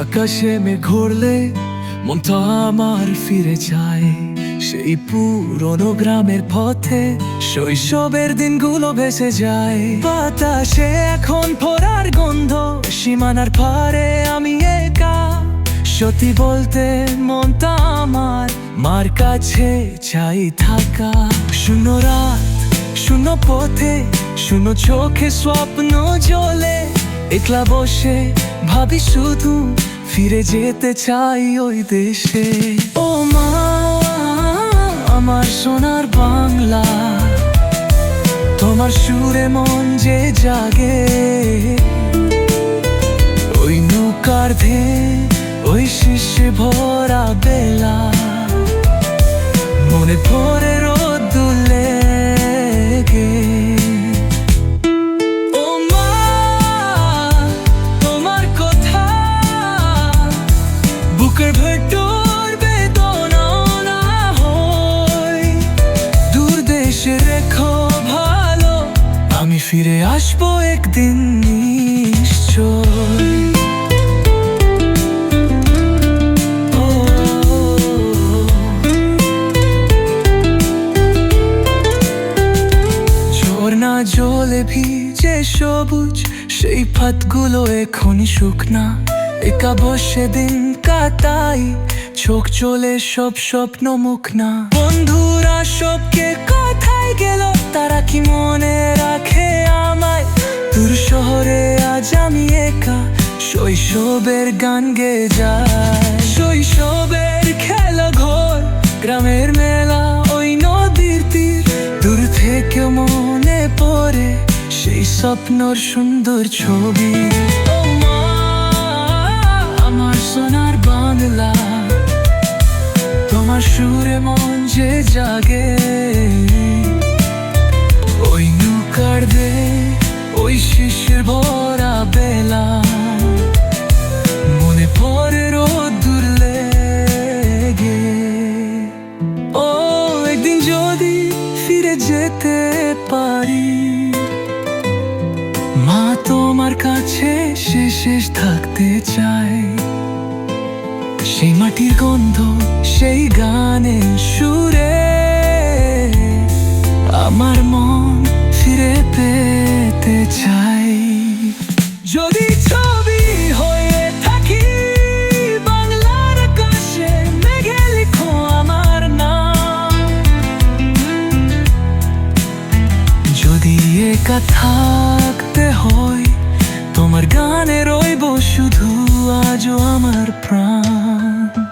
আকাশে মেঘ ঘুরলে মনটা আমার ফিরে যায়। সেই পুরনো গ্রামের পথে শৈশবের দিনগুলো ভেসে যায়। বাতাসে এখন ফোরার গন্ধ, সীমানার পারে আমি একা। সত্যি বলতে মনটা আমার মার কাছে চাই থাকা। শূন্য রাত, শূন্য পথে, শূন্য চোখে স্বপ্ন জ্বলে। একলা বসে ভাবি শুধু ফিরে যেতে চাই ওই দেশে। ও মা, আমার সোনার বাংলা, তোমার সুরে মন যে জাগে। ওই নৌকার ধে, ওই শিশে ভরা বেলা, মনে পড়ে বুকের ভেতর বেদনা হয়। দূর দেশে রেখো ভালো, আমি ফিরে আসব একদিন নিশ্চয়। ঝর্ণা জলে ভিজে সবুজ, সেই ফাতগুলো এখনই শুকনা। একা বসে দিন কাটাই চোখ চলে সব স্বপ্ন মুখ না। বন্ধুরা, সবকে কোথায় গেল, তারা কি মনে রাখে আমায়? দূর শহরে আজ আমি একা, শৈশবের গান গেয়ে যায় শৈশবের খেলা ঘর, গ্রামের মেলা, ওই নদীর তীর, দূর থেকে মনে পড়ে সেই স্বপ্নর সুন্দর ছবি। আমার সোনার বাংলা। তোমার সুরে মন যে জাগে। ওই নৌকার দে, ওই শিশির ভরা বেলা। মনে পড়ে রোদ দূর লেগে। ও, একদিন যদি ফিরে যেতে পারি। মা তোমার কাছে শেষ থাকতে চাই সেই মাটির গন্ধ, সেই গানে সুরে আমার মন ফিরে পেতে চাই। যদি ছবি হয়ে থাকি, বাংলার আকাশে মেঘে লিখো আমার নাম। যদি একা থাকতে হয় তোমার গানে রইব শুধু আজও আমার প্রাণ।